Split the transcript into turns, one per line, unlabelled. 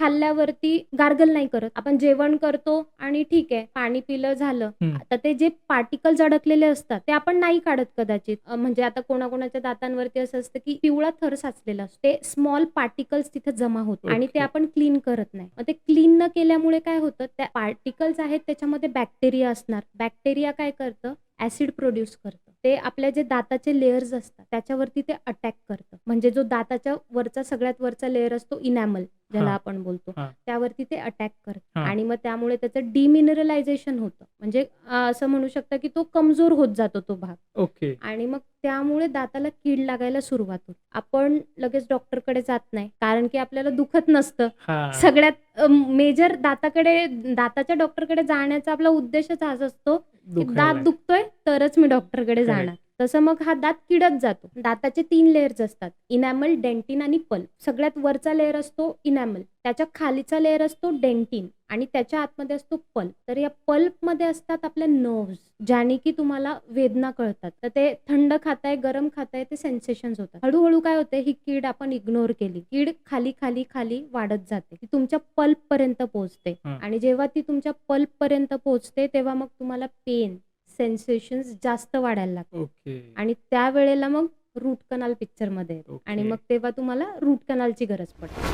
खाल्ल्यावरती gargle नाही करत. आपण जेवण करतो आणि ठीक आहे पाणी पिलं झालं.
हम्म.
आता ते जे पार्टिकल्स अडकलेले असतात ते आपण नाही काढत कदाचित. अं, म्हणजे आता कोणाकोणाच्या दातांवरती असं असतं की पिवळा थर साचलेला असतो. ते स्मॉल पार्टिकल्स तिथे जमा होते आणि ते
Okay.
आपण क्लीन करत नाही. मग ते क्लीन न केल्यामुळे काय होतं? त्या पार्टिकल्स आहेत त्याच्यामध्ये बॅक्टेरिया असणार. बॅक्टेरिया काय करतं? ऍसिड प्रोड्यूस करतं. ते आपल्या जे दाताचे लेयर्स असतात त्याच्यावरती ते अटॅक करतं म्हणजे जो दाताच्या वरचा सगळ्यात वरचा लेअर असतो इनॅमल ज्याला. आपण बोलतो. त्यावरती ते अटॅक करतं. आणि मग त्यामुळे त्याचं डिमिनरलायझेशन होतं म्हणजे असं म्हणू शकता की तो कमजोर होत जातो तो भाग
ओके
आणि मग त्यामुळे दाताला कीड लागायला सुरुवात होते आपण लगेच डॉक्टरकडे जात नाही कारण की आपल्याला दुखत नसतं सगळ्यात मेजर दाताकडे दाताच्या डॉक्टरकडे जाण्याचा आपला उद्देशच हाच असतो की. दात दुखतोय तरच मी डॉक्टरकडे. जाणार. तसं मग हा दात किडत जातो. दाताचे तीन लेअर्स असतात. इनॅमल डेंटिन आणि पल्प सगळ्यात वरचा लेअर असतो इनॅमल त्याच्या खालीचा लेअर असतो डेंटिन आणि त्याच्या आतमध्ये असतो पल्प तर या पल्पमध्ये असतात आपल्या नर्व्स ज्याने की तुम्हाला वेदना कळतात. तर ते थंड खाताय गरम खाताय ते सेन्सेशन्स होतात. हळूहळू काय होते ही कीड आपण इग्नोर केली. कीड खाली खाली खाली वाढत जाते. ती तुमच्या पल्प पर्यंत पोहोचते. आणि जेव्हा ती तुमच्या पल्प पर्यंत पोहोचते तेव्हा मग तुम्हाला पेन सेन्सेशन्स जास्त वाढायला लागतात
ओके
आणि त्यावेळेला मग रूट कनाल पिक्चरमध्ये येते. आणि
ओके.
मग तेव्हा तुम्हाला रूट कनालची गरज पडते